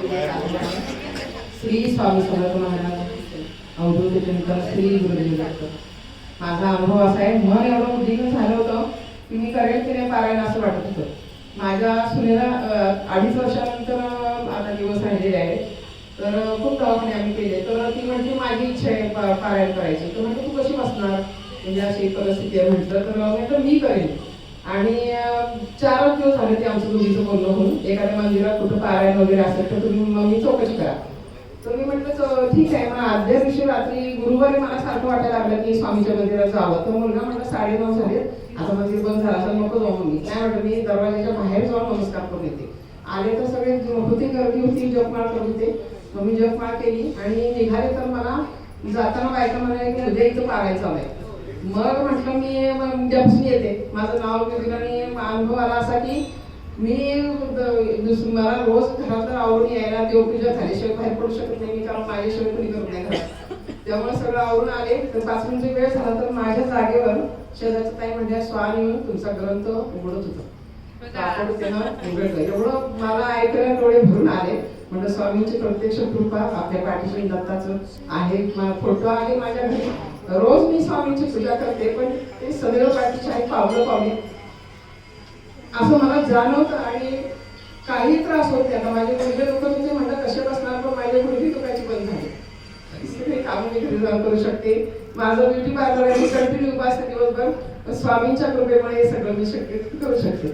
श्री स्वामी समर्थ महाराज अवधूत चिंतन श्री गुरुदेव दत्त माझा अनुभव असा आहे मन एवढं उद्दीन झालं होतं की मी करेल की नाही पारायण असं वाटत होतं. माझ्या सुनेला अडीच वर्षानंतर आता दिवस राहिलेले आहेत तर खूप दवाखाने आम्ही केले. तर ती म्हणजे माझी इच्छा आहे पारायण करायची. तर म्हणजे तू कशी बसणार? म्हणजे अशी परिस्थिती आहे म्हटलं. तर मी करेन. आणि चार चारच दिवस झाले ते आमचं दोघीचं बोलणं होऊन. एखाद्या मंदिरात कुठं पारायण वगैरे असेल तर तुम्ही मग मी चौकशी करा. तर मी म्हटलं ठीक आहे मग आदल्या दिवशी रात्री गुरुवारी मला सारखं वाटायला लागलं की स्वामीच्या मंदिरात जावं. तर मुलगा म्हटलं साडेनऊ झाले आता मंदिर बंद झालं तर नको जाऊ मी काय म्हटलं मी दरवाजाच्या बाहेर जाऊन नमस्कार करून येते. आले तर सगळे होती गर्दी होती जपमाळ करत होते मग मी जपमाळ केली आणि निघाले तर मला जाताना बायका म्हणाले की उद्या इथं पारायचं आहे. मग म्हटलं मी उद्यापासून येते. माझं नाव घेतलं आणि अनुभव आला असा की मी मला रोज घरातलं आवरून यायला देवपूजा झाल्याशिवाय बाहेर पडू शकत नाही मी कारण माझ्याशिवाय कोणी करत नाही घरात. त्यामुळे सगळं आवरून आले. तर पाच मिनिटची वेळ झाला तर माझ्या जागेवर शेजारचं ताई म्हणजे स्वान येऊन तुमचा ग्रंथ उघडत होता. एवढं मला ऐकायला डोळे भरून आले. म्हणजे स्वामींची प्रत्यक्ष कृपा आपल्या पाठीशी दत्ताचं आहे. फोटो आहे माझ्या घरी. रोज मी स्वामींची पूजा करते पण ते सदैव पाठीशी आहे पावलं पावले. असं मला जाणवतं आणि काही त्रास होत त्यांना माझे मुलगे लोक म्हणजे म्हणतात कसे बसणार पण माझे मुलगी दुखायची बंद झाली. काम मी घरी जाऊन करू शकते. माझं ब्युटी पार्लर आहे कंटिन्यू उपास दिवसभर. पण स्वामींच्या कृपेमुळे हे सगळं मी शक्य करू शकते.